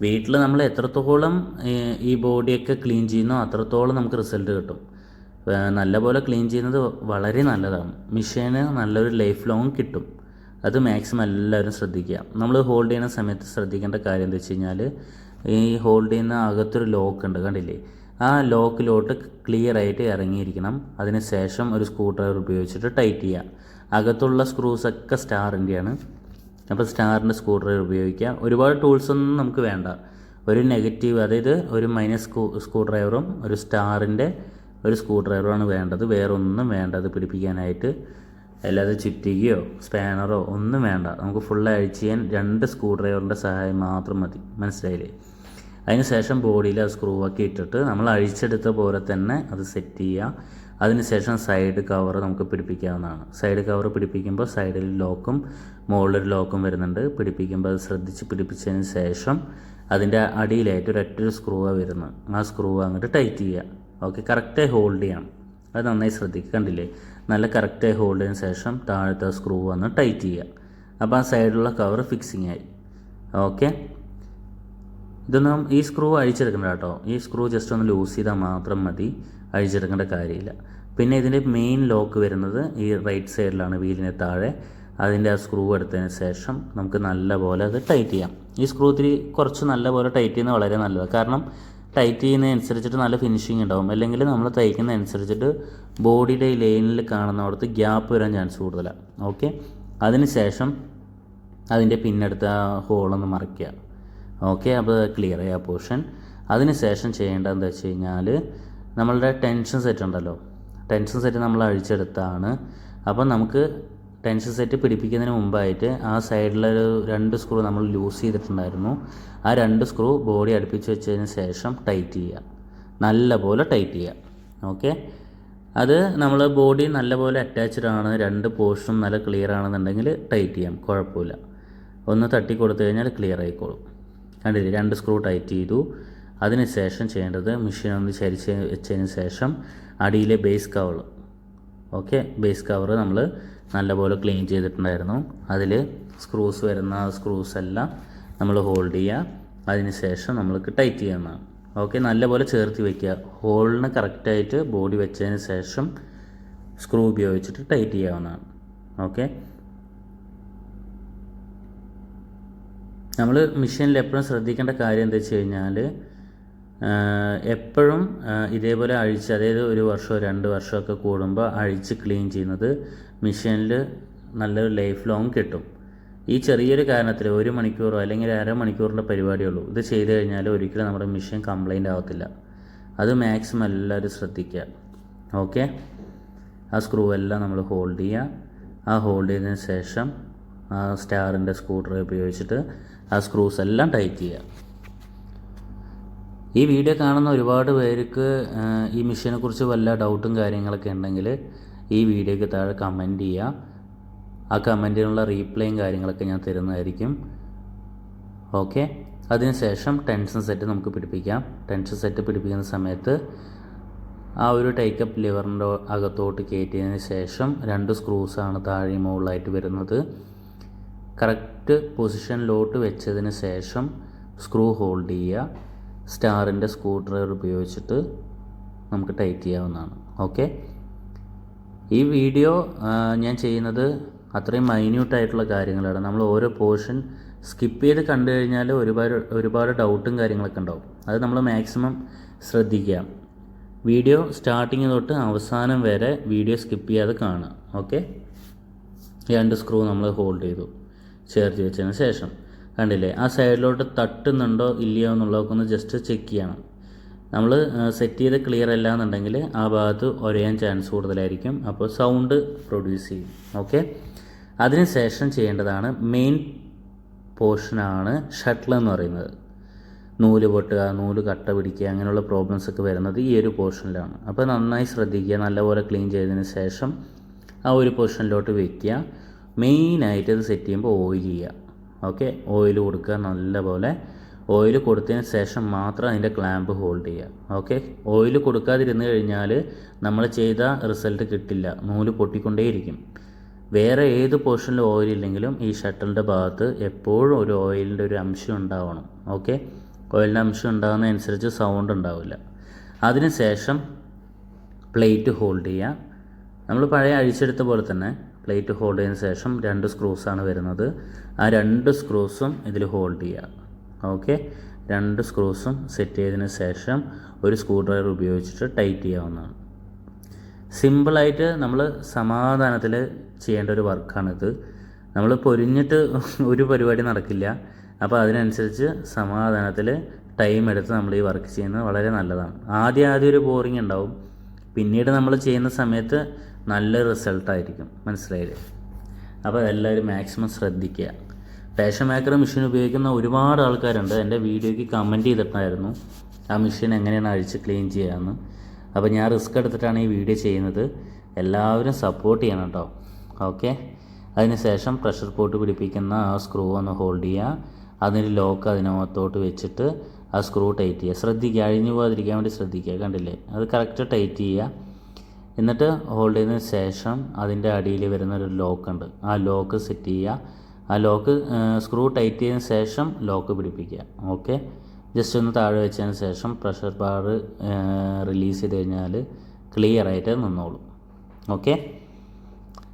Speaker 1: വീട്ടിൽ നമ്മൾ എത്രത്തോളം ഈ- ബോഡിയൊക്കെ ക്ലീൻ ചെയ്യുന്നോ അത്രത്തോളം നമുക്ക് റിസൾട്ട് കിട്ടും. നല്ലപോലെ ക്ലീൻ ചെയ്യുന്നത് വളരെ നല്ലതാണ്. മെഷീന് നല്ലൊരു ലൈഫ് ലോങ് കിട്ടും. അത് മാക്സിമം എല്ലാവരും ശ്രദ്ധിക്കുക. നമ്മൾ ഹോൾഡ് ചെയ്യുന്ന സമയത്ത് ശ്രദ്ധിക്കേണ്ട കാര്യം എന്താ വെച്ച് കഴിഞ്ഞാൽ ഈ ഹോൾഡ് ചെയ്യുന്ന അകത്തൊരു ലോക്ക് ഉണ്ട് കണ്ടില്ലേ? ആ ലോക്കിലോട്ട് ക്ലിയർ ആയിട്ട് ഇറങ്ങിയിരിക്കണം. അതിന് ശേഷം ഒരു സ്ക്രൂ ഡ്രൈവർ ഉപയോഗിച്ചിട്ട് ടൈറ്റ് ചെയ്യുക. അകത്തുള്ള സ്ക്രൂസ് ഒക്കെ സ്റ്റാറിന്റെയാണ് അപ്പോൾ സ്റ്റാറിന്റെ സ്ക്രൂ ഡ്രൈവർ ഉപയോഗിക്കുക. ഒരുപാട് ടൂൾസ് ഒന്നും നമുക്ക് വേണ്ട. ഒരു നെഗറ്റീവ് അതായത് ഒരു മൈനസ് സ്ക്രൂ സ്ക്രൂ ഡ്രൈവറും ഒരു സ്റ്റാറിന്റെ ഒരു സ്ക്രൂ ഡ്രൈവറാണ് വേണ്ടത്. വേറൊന്നും വേണ്ട. അത് പിടിപ്പിക്കാനായിട്ട് അല്ലാതെ ചുറ്റികയോ സ്പാനറോ ഒന്നും വേണ്ട. നമുക്ക് ഫുൾ അഴിച്ച് ചെയ്യാൻ രണ്ട് സ്ക്രൂ ഡ്രൈവറിന്റെ സഹായം മാത്രം മതി. മനസ്സിലായില്ലേ? അതിന് ശേഷം ബോഡിയിൽ അത് സ്ക്രൂ ആക്കി ഇട്ടിട്ട് നമ്മൾ അഴിച്ചെടുത്ത പോലെ തന്നെ അത് സെറ്റ് ചെയ്യുക. അതിനുശേഷം സൈഡ് കവർ നമുക്ക് പിടിപ്പിക്കാവുന്നതാണ്. സൈഡ് കവർ പിടിപ്പിക്കുമ്പോൾ സൈഡിൽ ലോക്കും മുകളിലൊരു ലോക്കും വരുന്നുണ്ട്. പിടിപ്പിക്കുമ്പോൾ അത് ശ്രദ്ധിച്ച് പിടിപ്പിച്ചതിന് ശേഷം അതിന്റെ അടിയിലായിട്ട് ഒരു ഒരൊറ്റ സ്ക്രൂ വരുന്നത്. ആ സ്ക്രൂ അങ്ങോട്ട് ടൈറ്റ് ചെയ്യുക. ഓക്കെ കറക്റ്റായി ഹോൾഡ് ചെയ്യണം. അത് നന്നായി ശ്രദ്ധിക്കുക കണ്ടില്ലേ? നല്ല കറക്റ്റായി ഹോൾഡ് ചെയ്തതിന് ശേഷം താഴത്തെ സ്ക്രൂ വന്ന് ടൈറ്റ് ചെയ്യുക. അപ്പോൾ ആ സൈഡിലുള്ള കവർ ഫിക്സിങ് ആയി. ഓക്കെ? ഇതൊന്നും ഈ സ്ക്രൂ അഴിച്ചെടുക്കണ്ട കേട്ടോ. ഈ സ്ക്രൂ ജസ്റ്റ് ഒന്ന് ലൂസ് ചെയ്താൽ മാത്രം മതി. അഴിച്ചെടുക്കേണ്ട കാര്യമില്ല. പിന്നെ ഇതിന്റെ മെയിൻ ലോക്ക് വരുന്നത് ഈ റൈറ്റ് സൈഡിലാണ് വീലിന് താഴെ. അതിന്റെ ആ സ്ക്രൂ എടുത്തതിന് ശേഷം നമുക്ക് നല്ലപോലെ അത് ടൈറ്റ് ചെയ്യാം. ഈ സ്ക്രൂ ഇത്തിരി കുറച്ച് നല്ലപോലെ ടൈറ്റ് ചെയ്യുന്നത് വളരെ നല്ലതാണ് കാരണം ടൈറ്റ് ചെയ്യുന്നതനുസരിച്ചിട്ട് നല്ല ഫിനിഷിങ് ഉണ്ടാവും. അല്ലെങ്കിൽ നമ്മൾ തയ്ക്കുന്നതനുസരിച്ചിട്ട് ബോഡിയുടെ ഈ ലൈനിൽ കാണുന്നിടത്ത് ഗ്യാപ്പ് വരാൻ ചാൻസ് കൂടുതലാണ് ഓക്കെ? അതിന് ശേഷം അതിന്റെ പിന്നെടുത്ത ഹോളൊന്ന് മറിക്കുക. ഓക്കെ? അപ്പോൾ ക്ലിയർ ആയി ആ പോർഷൻ. അതിന് ശേഷം ചെയ്യേണ്ടത് എന്താ വെച്ച് കഴിഞ്ഞാൽ നമ്മളുടെ ടെൻഷൻ സെറ്റ് ഉണ്ടല്ലോ. ടെൻഷൻ സെറ്റ് നമ്മൾ അഴിച്ചെടുത്താണ്. അപ്പം നമുക്ക് ടെൻഷൻ സെറ്റ് പിടിപ്പിക്കുന്നതിന് മുമ്പായിട്ട് ആ സൈഡിലൊരു രണ്ട് സ്ക്രൂ നമ്മൾ ലൂസ് ചെയ്തിട്ടുണ്ടായിരുന്നു. ആ രണ്ട് സ്ക്രൂ ബോഡി അടുപ്പിച്ച് വെച്ചതിന് ശേഷം ടൈറ്റ് ചെയ്യുക. നല്ലപോലെ ടൈറ്റ് ചെയ്യുക. ഓക്കെ? അത് നമ്മൾ ബോഡി നല്ലപോലെ അറ്റാച്ച്ഡ് ആണ് രണ്ട് പോർഷനും നല്ല ക്ലിയർ ആണെന്നുണ്ടെങ്കിൽ ടൈറ്റ് ചെയ്യാം. കുഴപ്പമില്ല. ഒന്ന് തട്ടി കൊടുത്തു കഴിഞ്ഞാൽ ക്ലിയർ ആയിക്കോളും. കണ്ടില്ലേ? രണ്ട് സ്ക്രൂ ടൈറ്റ് ചെയ്തു. അതിന് ശേഷം ചെയ്യേണ്ടത് മെഷീൻ ഒന്ന് ചരിച്ച് വെച്ചതിന് ശേഷം അടിയിലെ base cover okay? Base cover നമ്മൾ നല്ലപോലെ ക്ലീൻ ചെയ്തിട്ടുണ്ടായിരുന്നു. അതിൽ സ്ക്രൂസ് വരുന്ന സ്ക്രൂസ് എല്ലാം നമ്മൾ ഹോൾഡ് ചെയ്യുക. അതിന് ശേഷം നമ്മൾക്ക് ടൈറ്റ് ചെയ്യുന്നതാണ് ഓക്കെ നല്ലപോലെ ചേർത്ത് വയ്ക്കുക ഹോളിന് കറക്റ്റായിട്ട് ബോഡി വെച്ചതിന് ശേഷം സ്ക്രൂ ഉപയോഗിച്ചിട്ട് ടൈറ്റ് ചെയ്യാവുന്നതാണ്. ഓക്കെ നമ്മൾ മെഷീനിൽ എപ്പോഴും ശ്രദ്ധിക്കേണ്ട കാര്യം എന്താ വെച്ച് കഴിഞ്ഞാൽ എപ്പോഴും ഇതേപോലെ അഴിച്ച് അതായത് ഒരു വർഷമോ രണ്ട് വർഷമൊക്കെ കൂടുമ്പോൾ അഴിച്ച് ക്ലീൻ ചെയ്യുന്നത് മെഷീനിൽ നല്ലൊരു ലൈഫ് ലോങ് കിട്ടും. ഈ ചെറിയൊരു കാരണത്തിൽ ഒരു മണിക്കൂറോ അല്ലെങ്കിൽ അരമണിക്കൂറിന്റെ പരിപാടിയുള്ളൂ ഇത് ചെയ്തു കഴിഞ്ഞാൽ ഒരിക്കലും നമ്മുടെ മെഷീൻ കംപ്ലൈന്റ് ആവത്തില്ല. അത് മാക്സിമം എല്ലാവരും ശ്രദ്ധിക്കുക. ഓക്കെ ആ സ്ക്രൂ എല്ലാം നമ്മൾ ഹോൾഡ് ചെയ്യുക. ആ ഹോൾഡ് ചെയ്തതിന് ശേഷം ആ സ്റ്റാറിന്റെ സ്ക്രൂ ഉപയോഗിച്ചിട്ട് ആ സ്ക്രൂസ് എല്ലാം ടൈറ്റ് ചെയ്യുക. ഈ വീഡിയോ കാണുന്ന ഒരുപാട് പേർക്ക് ഈ മിഷനെ കുറിച്ച് വല്ല ഡൗട്ടും കാര്യങ്ങളൊക്കെ ഉണ്ടെങ്കിൽ ഈ വീഡിയോയ്ക്ക് താഴെ കമന്റ് ചെയ്യുക. ആ കമന്റിനുള്ള റീപ്ലേയും കാര്യങ്ങളൊക്കെ ഞാൻ തരുന്നതായിരിക്കും. ഓക്കെ? അതിനുശേഷം ടെൻഷൻ സെറ്റ് നമുക്ക് പിടിപ്പിക്കാം. ടെൻഷൻ സെറ്റ് പിടിപ്പിക്കുന്ന സമയത്ത് ആ ഒരു ടേക്കപ്പ് ലിവറിന്റെ അകത്തോട്ട് കയറ്റിയതിന് ശേഷം രണ്ട് സ്ക്രൂസാണ് താഴെ മുകളിലായിട്ട് വരുന്നത്. കറക്റ്റ് പൊസിഷനിലോട്ട് വെച്ചതിന് ശേഷം സ്ക്രൂ ഹോൾഡ് ചെയ്യുക. സ്റ്റാറിന്റെ സ്ക്രൂ ഡ്രൈവർ ഉപയോഗിച്ചിട്ട് നമുക്ക് ടൈറ്റ് ചെയ്യാവുന്നതാണ്. ഓക്കെ? ഈ വീഡിയോ ഞാൻ ചെയ്യുന്നത് അത്രയും മൈന്യൂട്ടായിട്ടുള്ള കാര്യങ്ങളാണ്. നമ്മൾ ഓരോ പോർഷൻ സ്കിപ്പ് ചെയ്ത് കണ്ടു കഴിഞ്ഞാൽ ഒരുപാട് ഒരുപാട് ഡൗട്ടും കാര്യങ്ങളൊക്കെ ഉണ്ടാവും. അത് നമ്മൾ മാക്സിമം ശ്രദ്ധിക്കുക. വീഡിയോ സ്റ്റാർട്ടിങ് തൊട്ട് അവസാനം വരെ വീഡിയോ സ്കിപ്പ് ചെയ്യാതെ കാണുക. ഓക്കെ? രണ്ട് സ്ക്രൂ നമ്മൾ ഹോൾഡ് ചെയ്തു ചേർത്ത് വെച്ചതിന് ശേഷം. കണ്ടില്ലേ? ആ സൈഡിലോട്ട് തട്ടുന്നുണ്ടോ ഇല്ലയോ എന്നുള്ളതൊക്കെ ഒന്ന് ജസ്റ്റ് ചെക്ക് ചെയ്യണം. നമ്മൾ സെറ്റ് ചെയ്ത് ക്ലിയർ അല്ല എന്നുണ്ടെങ്കിൽ ആ ഭാഗത്ത് ഒരയാൻ ചാൻസ് കൂടുതലായിരിക്കും. അപ്പോൾ സൗണ്ട് പ്രൊഡ്യൂസ് ചെയ്യും. ഓക്കെ അതിന് ശേഷം ചെയ്യേണ്ടതാണ് മെയിൻ പോർഷനാണ് ഷട്ടിൽ എന്ന് പറയുന്നത്. നൂൽ പൊട്ടുക നൂൽ കട്ട പിടിക്കുക അങ്ങനെയുള്ള പ്രോബ്ലംസ് ഒക്കെ വരുന്നത് ഈ ഒരു പോർഷനിലാണ് അപ്പോൾ നന്നായി ശ്രദ്ധിക്കുക നല്ലപോലെ ക്ലീൻ ചെയ്തതിന് ശേഷം ആ ഒരു പൊസിഷനിലോട്ട് വെക്കുക. മെയിനായിട്ട് ഇത് സെറ്റ് ചെയ്യുമ്പോൾ ഓയിൽ ചെയ്യുക. ഓക്കെ? ഓയിൽ കൊടുക്കുക നല്ലപോലെ. ഓയിൽ കൊടുത്തതിന് ശേഷം മാത്രം അതിന്റെ ക്ലാമ്പ് ഹോൾഡ് ചെയ്യുക. ഓക്കെ? ഓയിൽ കൊടുക്കാതിരുന്ന് കഴിഞ്ഞാൽ നമ്മൾ ചെയ്ത റിസൾട്ട് കിട്ടില്ല. നൂൽ പൊട്ടിക്കൊണ്ടേയിരിക്കും. വേറെ ഏത് പോർഷനിൽ ഓയിൽ ഇല്ലെങ്കിലും ഈ ഷട്ടിലിന്റെ ഭാഗത്ത് എപ്പോഴും ഒരു ഓയിലിന്റെ ഒരു അംശം ഉണ്ടാവണം. ഓക്കെ? ഓയിലിന്റെ അംശം ഉണ്ടാകുന്നതനുസരിച്ച് സൗണ്ട് ഉണ്ടാവില്ല. അതിനുശേഷം പ്ലേറ്റ് ഹോൾഡ് ചെയ്യുക. നമ്മൾ പഴയ അഴിച്ചെടുത്ത പോലെ തന്നെ പ്ലേറ്റ് ഹോൾഡ് ചെയ്തതിന് ശേഷം രണ്ട് സ്ക്രൂസാണ് വരുന്നത്. ആ രണ്ട് സ്ക്രൂസും ഇതിൽ ഹോൾഡ് ചെയ്യുക ഓക്കെ? രണ്ട് സ്ക്രൂസും സെറ്റ് ചെയ്തതിന് ശേഷം ഒരു സ്ക്രൂ ഡ്രൈവർ ഉപയോഗിച്ചിട്ട് ടൈറ്റ് ചെയ്യാവുന്നതാണ്. സിമ്പിളായിട്ട് നമ്മൾ സമാധാനത്തിൽ ചെയ്യേണ്ട ഒരു വർക്കാണിത് നമ്മൾ പൊരിഞ്ഞിട്ട് ഒരു പരിപാടി നടക്കില്ല. അപ്പോൾ അതിനനുസരിച്ച് സമാധാനത്തിൽ ടൈം എടുത്ത് നമ്മൾ ഈ വർക്ക് ചെയ്യുന്നത് വളരെ നല്ലതാണ്. ആദ്യം ആദ്യം ഒരു ബോറിംഗ് ഉണ്ടാവും. പിന്നീട് നമ്മൾ ചെയ്യുന്ന സമയത്ത് നല്ല റിസൾട്ടായിരിക്കും. മനസ്സിലായില്ലേ? അപ്പോൾ എല്ലാവരും മാക്സിമം ശ്രദ്ധിക്കുക. ഫാഷൻ മേക്കർ മെഷീൻ ഉപയോഗിക്കുന്ന ഒരുപാട് ആൾക്കാരുണ്ട്. എന്റെ വീഡിയോയ്ക്ക് കമന്റ് ചെയ്തിട്ടായിരുന്നു ആ മെഷീൻ എങ്ങനെയാണ് അഴിച്ച് ക്ലീൻ ചെയ്യാമെന്ന് അപ്പോൾ ഞാൻ റിസ്ക് എടുത്തിട്ടാണ് ഈ വീഡിയോ ചെയ്യുന്നത്. എല്ലാവരും സപ്പോർട്ട് ചെയ്യണം കേട്ടോ. ഓക്കെ അതിനുശേഷം പ്രഷർ പോട്ട് പിടിപ്പിക്കുന്ന ആ സ്ക്രൂ ഒന്ന് ഹോൾഡ് ചെയ്യുക. അതിന് ലോക്ക് അതിനകത്തോട്ട് വെച്ചിട്ട് ആ സ്ക്രൂ ടൈറ്റ് ചെയ്യുക. ശ്രദ്ധിക്കുക. അഴിഞ്ഞു പോകാതിരിക്കാൻ വേണ്ടി ശ്രദ്ധിക്കുക. കണ്ടില്ലേ? അത് കറക്റ്റ് ടൈറ്റ് ചെയ്യുക. എന്നിട്ട് ഹോൾഡ് ചെയ്തതിന് ശേഷം അതിന്റെ അടിയിൽ വരുന്ന ഒരു ലോക്ക് ഉണ്ട്. ആ ലോക്ക് സെറ്റ് ചെയ്യുക. ആ ലോക്ക് സ്ക്രൂ ടൈറ്റ് ചെയ്തതിന് ശേഷം ലോക്ക് പിടിപ്പിക്കുക. ഓക്കെ ജസ്റ്റ് ഒന്ന് താഴെ വെച്ചതിന് ശേഷം പ്രഷർ ബാർ റിലീസ് ചെയ്ത് കഴിഞ്ഞാൽ ക്ലിയർ ആയിട്ട് നിന്നോളും. ഓക്കെ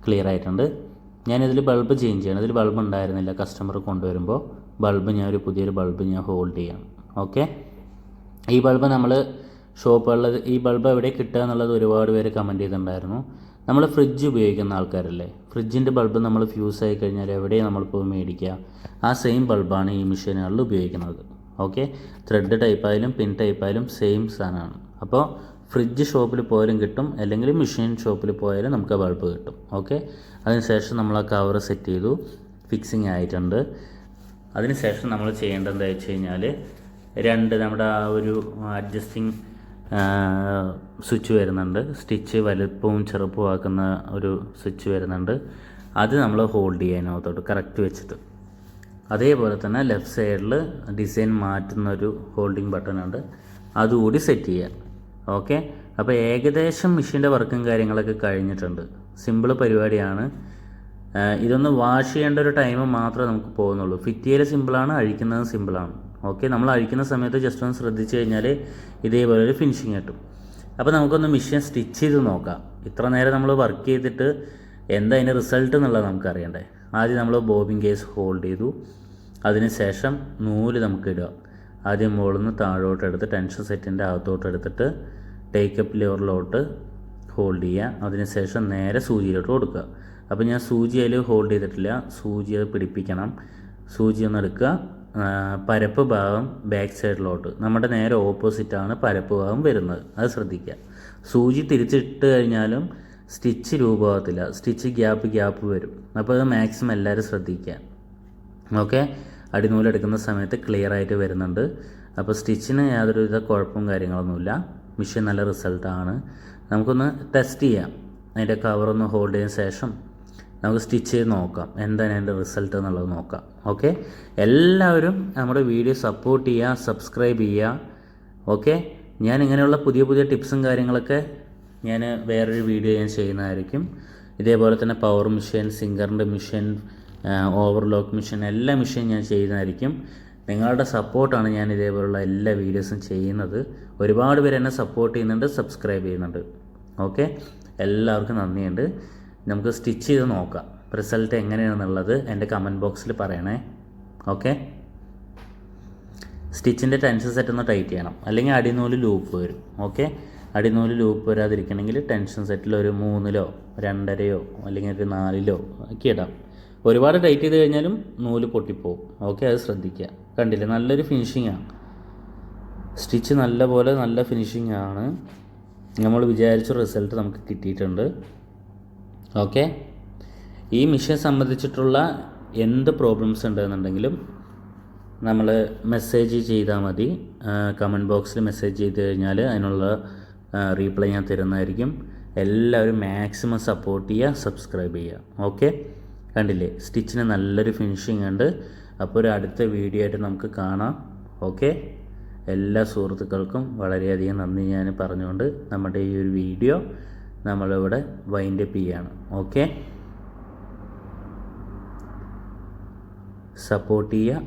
Speaker 1: ക്ലിയർ ആയിട്ടുണ്ട്. ഞാനിതിൽ ബൾബ് ചേഞ്ച് ചെയ്യണം. ഇതിൽ ബൾബ് ഉണ്ടായിരുന്നില്ല. കസ്റ്റമർ കൊണ്ടുവരുമ്പോൾ ബൾബ് ഞാൻ ഒരു പുതിയൊരു ബൾബ് ഞാൻ ഹോൾഡ് ചെയ്യണം. ഓക്കെ ഈ ബൾബ് നമ്മൾ ഷോപ്പുകളിൽ ഈ ബൾബ് എവിടെ കിട്ടുക എന്നുള്ളത് ഒരുപാട് പേര് കമന്റ് ചെയ്തിട്ടുണ്ടായിരുന്നു. നമ്മൾ ഫ്രിഡ്ജ് ഉപയോഗിക്കുന്ന ആൾക്കാരല്ലേ? ഫ്രിഡ്ജിന്റെ ബൾബ് നമ്മൾ ഫ്യൂസ് ആയി കഴിഞ്ഞാൽ എവിടെ നമ്മളിപ്പോൾ മേടിക്കുക? ആ സെയിം ബൾബാണ് ഈ മെഷീനുകളിൽ ഉപയോഗിക്കുന്നത്. ഓക്കെ ത്രെഡ് ടൈപ്പായാലും പിൻ ടൈപ്പായാലും സെയിം സാധനമാണ്. അപ്പോൾ ഫ്രിഡ്ജ് ഷോപ്പിൽ പോയാലും കിട്ടും. അല്ലെങ്കിൽ മെഷീൻ ഷോപ്പിൽ പോയാലും നമുക്ക് ബൾബ് കിട്ടും. ഓക്കെ അതിനുശേഷം നമ്മൾ ആ കവർ സെറ്റ് ചെയ്തു. ഫിക്സിങ് ആയിട്ടുണ്ട്. അതിനുശേഷം നമ്മൾ ചെയ്യേണ്ടത് എന്താ വെച്ച് കഴിഞ്ഞാൽ രണ്ട് നമ്മുടെ ആ ഒരു അഡ്ജസ്റ്റിങ് സ്വിച്ച് വരുന്നുണ്ട്. സ്റ്റിച്ച് വലുപ്പവും ചെറുപ്പവും ആക്കുന്ന ഒരു സ്വിച്ച് വരുന്നുണ്ട്. അത് നമ്മൾ ഹോൾഡ് ചെയ്യാനകത്തോട്ട് കറക്റ്റ് വെച്ചിട്ട്. അതേപോലെ തന്നെ ലെഫ്റ്റ് സൈഡിൽ ഡിസൈൻ മാറ്റുന്ന ഒരു ഹോൾഡിംഗ് ബട്ടൺ ഉണ്ട് അതുകൂടി സെറ്റ് ചെയ്യുക ഓക്കെ? അപ്പോൾ ഏകദേശം മെഷീന്റെ വർക്കും കാര്യങ്ങളൊക്കെ കഴിഞ്ഞിട്ടുണ്ട്. സിമ്പിൾ പരിപാടിയാണ്. ഇതൊന്ന് വാഷ് ചെയ്യേണ്ട ഒരു ടൈം മാത്രമേ നമുക്ക് പോകുന്നുള്ളൂ. ഫിറ്റ് ചെയ്യൽ സിമ്പിളാണ് അഴിക്കുന്നത് സിമ്പിളാണ്. ഓക്കെ നമ്മൾ അഴിക്കുന്ന സമയത്ത് ജസ്റ്റ് ഒന്ന് ശ്രദ്ധിച്ച് കഴിഞ്ഞാൽ ഇതേപോലെ ഒരു ഫിനിഷിങ് കിട്ടും. അപ്പോൾ നമുക്കൊന്ന് മിഷീൻ സ്റ്റിച്ച് ചെയ്ത് നോക്കാം. ഇത്ര നേരം നമ്മൾ വർക്ക് ചെയ്തിട്ട് എന്താ അതിന്റെ റിസൾട്ട് എന്നുള്ളത് നമുക്ക് അറിയണ്ടേ? ആദ്യം നമ്മൾ ബോബിൻ കേസ് ഹോൾഡ് ചെയ്തു. അതിനുശേഷം നൂൽ നമുക്ക് ഇടുക. ആദ്യം മുകളിൽ നിന്ന് താഴോട്ട് എടുത്ത് ടെൻഷൻ സെറ്റിന്റെ അകത്തോട്ട് എടുത്തിട്ട് ടേക്കപ്പ് ലെവറിലോട്ട് ഹോൾഡ് ചെയ്യുക. അതിനുശേഷം നേരെ സൂചിയിലോട്ട് കൊടുക്കുക. അപ്പോൾ ഞാൻ സൂചി അതിൽ ഹോൾഡ് ചെയ്തിട്ടില്ല. സൂചി അത് പിടിപ്പിക്കണം. സൂചി ഒന്ന് എടുക്കുക. പരപ്പ് ഭാഗം ബാക്ക് സൈഡിലോട്ട് നമ്മുടെ നേരെ ഓപ്പോസിറ്റാണ് പരപ്പ് ഭാഗം വരുന്നത്. അത് ശ്രദ്ധിക്കുക. സൂചി തിരിച്ചിട്ട് കഴിഞ്ഞാലും സ്റ്റിച്ച് രൂപമാകത്തില്ല സ്റ്റിച്ച് ഗ്യാപ്പ് ഗ്യാപ്പ് വരും. അപ്പോൾ അത് മാക്സിമം എല്ലാവരും ശ്രദ്ധിക്കുക. ഓക്കെ അടിനൂലെടുക്കുന്ന സമയത്ത് ക്ലിയർ ആയിട്ട് വരുന്നുണ്ട്. അപ്പോൾ സ്റ്റിച്ചിന് യാതൊരുവിധ കുഴപ്പവും കാര്യങ്ങളൊന്നുമില്ല. മിഷീൻ നല്ല റിസൾട്ടാണ് നമുക്കൊന്ന് ടെസ്റ്റ് ചെയ്യാം. അതിന്റെ കവറൊന്ന് ഹോൾഡ് ചെയ്തതിന് ശേഷം നമുക്ക് സ്റ്റിച്ച് ചെയ്ത് നോക്കാം. എന്താണ് അതിന്റെ റിസൾട്ട് എന്നുള്ളത് നോക്കാം. ഓക്കെ എല്ലാവരും നമ്മുടെ വീഡിയോ സപ്പോർട്ട് ചെയ്യുക സബ്സ്ക്രൈബ് ചെയ്യുക. ഓക്കെ ഞാൻ ഇങ്ങനെയുള്ള പുതിയ പുതിയ ടിപ്സും കാര്യങ്ങളൊക്കെ ഞാൻ വേറൊരു വീഡിയോ ഞാൻ ചെയ്യുന്നതായിരിക്കും. ഇതേപോലെ തന്നെ പവർ മിഷൻ സിംഗറിന്റെ മിഷൻ ഓവർലോക്ക് മിഷൻ എല്ലാ മിഷനും ഞാൻ ചെയ്യുന്നതായിരിക്കും. നിങ്ങളുടെ സപ്പോർട്ടാണ് ഞാൻ ഇതേപോലുള്ള എല്ലാ വീഡിയോസും ചെയ്യുന്നത്. ഒരുപാട് പേര് എന്നെ സപ്പോർട്ട് ചെയ്യുന്നുണ്ട് സബ്സ്ക്രൈബ് ചെയ്യുന്നുണ്ട്. ഓക്കെ എല്ലാവർക്കും നന്ദിയുണ്ട്. നമുക്ക് സ്റ്റിച്ച് ചെയ്ത് നോക്കാം. റിസൾട്ട് എങ്ങനെയാണെന്നുള്ളത് എന്റെ കമന്റ് ബോക്സിൽ പറയണേ. ഓക്കെ? സ്റ്റിച്ചിന്റെ ടെൻഷൻ സെറ്റ് ഒന്ന് ടൈറ്റ് ചെയ്യണം. അല്ലെങ്കിൽ അടിനൂൽ ലൂപ്പ് വരും. ഓക്കെ? അടിനൂൽ ലൂപ്പ് വരാതിരിക്കണമെങ്കിൽ ടെൻഷൻ സെറ്റിൽ ഒരു മൂന്നിലോ രണ്ടരയോ അല്ലെങ്കിൽ ഒരു നാലിലോ ഒക്കെ ഇടാം. ഒരുപാട് ടൈറ്റ് ചെയ്ത് കഴിഞ്ഞാലും നൂൽ പൊട്ടിപ്പോവും. ഓക്കെ? അത് ശ്രദ്ധിക്കുക. കണ്ടില്ലേ? നല്ലൊരു ഫിനിഷിങ്ങാണ് സ്റ്റിച്ച് നല്ല പോലെ നല്ല ഫിനിഷിംഗ് ആണ്. നമ്മൾ വിചാരിച്ച റിസൾട്ട് നമുക്ക് കിട്ടിയിട്ടുണ്ട്. ഓക്കെ? ഈ മിഷൻ സംബന്ധിച്ചിട്ടുള്ള എന്ത് പ്രോബ്ലംസ് ഉണ്ടെന്നുണ്ടെങ്കിലും നമ്മൾ മെസ്സേജ് ചെയ്താൽ മതി. കമന്റ് ബോക്സിൽ മെസ്സേജ് ചെയ്ത് കഴിഞ്ഞാൽ അതിനുള്ള റീപ്ലൈ ഞാൻ തരുന്നതായിരിക്കും. എല്ലാവരും മാക്സിമം സപ്പോർട്ട് ചെയ്യുക സബ്സ്ക്രൈബ് ചെയ്യുക. ഓക്കെ? കണ്ടില്ലേ? സ്റ്റിച്ചിന് നല്ലൊരു ഫിനിഷിംഗ് ഉണ്ട്. അപ്പോൾ ഒരു അടുത്ത വീഡിയോ ആയിട്ട് നമുക്ക് കാണാം. ഓക്കെ? എല്ലാ സുഹൃത്തുക്കൾക്കും വളരെയധികം നന്ദി ഞാൻ പറഞ്ഞുകൊണ്ട് നമ്മുടെ ഈ ഒരു വീഡിയോ നമ്മളിവിടെ വൈൻഡപ്പ് ചെയ്യാണ്. ഓക്കെ സപ്പോർട്ട് ചെയ്യുക.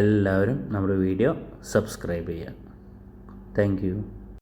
Speaker 1: എല്ലാവരും നമ്മുടെ വീഡിയോ സബ്സ്ക്രൈബ് ചെയ്യുക. താങ്ക്